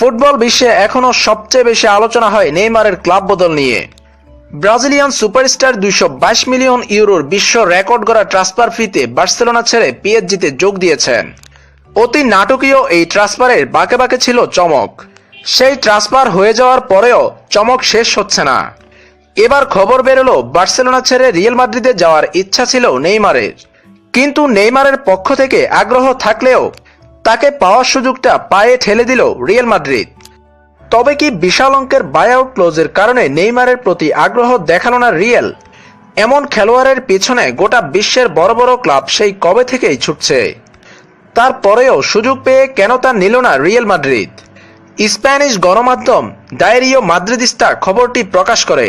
Football বিশ্বে এখনও সবচেয়ে বেশি আলোচনা হয় নেইমারের ক্লাব বদল নিয়ে। ব্রাজিলিয়ান সুপারস্টার দুইশো বাইশ মিলিয়ন ইউরোর বিশ্ব রেকর্ড গড়া ট্রান্সফার ফিতে বার্সেলোনা ছেড়ে পিএসজিতে যোগ দিয়েছেন। অতি নাটকীয় এই ট্রান্সফারের বাঁকে বাঁকে ছিল চমক। সেই ট্রান্সফার হয়ে যাওয়ার পরেও চমক শেষ হচ্ছে না। এবার খবর বেরোলো, বার্সেলোনা ছেড়ে রিয়েল মাদ্রিদে যাওয়ার ইচ্ছা ছিল নেইমারের। কিন্তু নেইমারের পক্ষ থেকে আগ্রহ থাকলেও তাকে পাওয়ার সুযোগটা পায়ে ঠেলে দিল রিয়েল মাদ্রিদ। তবে কি বিশাল অঙ্কের বায়াউট ক্লোজের কারণে নেইমারের প্রতি আগ্রহ দেখাল না রিয়েল? এমন খেলোয়াড়ের পিছনে গোটা বিশ্বের বড় বড় ক্লাব সেই কবে থেকেই ছুটছে। তারপরেও সুযোগ পেয়ে কেন তা নিল না রিয়েল মাদ্রিদ? স্প্যানিশ গণমাধ্যম ডায়েরিও মাদ্রিদিস্তা খবরটি প্রকাশ করে।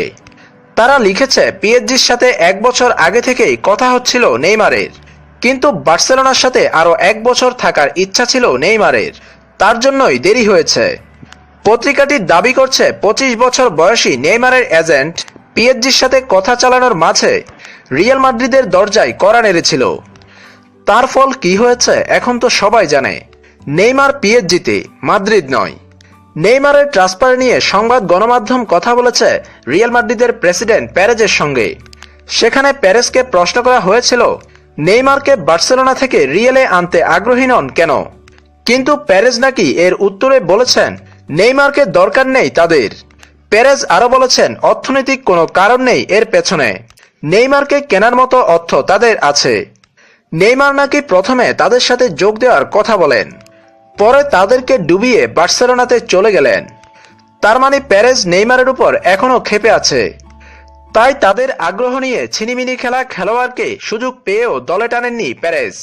তারা লিখেছে, পিএসজির সাথে এক বছর আগে থেকেই কথা হচ্ছিল নেইমারের। কিন্তু বার্সেলোনার সাথে আরও এক বছর থাকার ইচ্ছা ছিল নেইমারের। তার জন্যই দেরি হয়েছে। পত্রিকাটি দাবি করছে পঁচিশ বছর বয়সী নেইমারের এজেন্ট পিএসজির সাথে কথা চালানোর মাঝে রিয়াল মাদ্রিদের দরজায় কড়া নেড়েছিল। তার ফল কি হয়েছে এখন তো সবাই জানে। নেইমার পিএসজিতে মাদ্রিদ নয়। নেইমারের ট্রান্সফার নিয়ে সংবাদ গণমাধ্যম কথা বলেছে রিয়াল মাদ্রিদের প্রেসিডেন্ট প্যারেজের সঙ্গে। সেখানে প্যারেজকে প্রশ্ন করা হয়েছিল নেইমারকে বার্সেলোনা থেকে রিয়েলে আনতে আগ্রহী নন কেন? কিন্তু প্যারেজ নাকি এর উত্তরে বলেছেন, নেইমারকে দরকার নেই তাদের। প্যারেজ আরও বলেছেন, অর্থনৈতিক কোনো কারণ নেই এর পেছনে। নেইমারকে কেনার মতো অর্থ তাদের আছে। নেইমার নাকি প্রথমে তাদের সাথে যোগ দেওয়ার কথা বলেন, পরে তাদেরকে ডুবিয়ে বার্সেলোনাতে চলে গেলেন। তার মানে প্যারেজ নেইমারের উপর এখনও ক্ষেপে আছে। তাই তাদের আগ্রহ নিয়ে ছিনিমিনি খেলা খেলোয়াড়কে সুযোগ পেয়েও দলে টানেননি প্যারেজ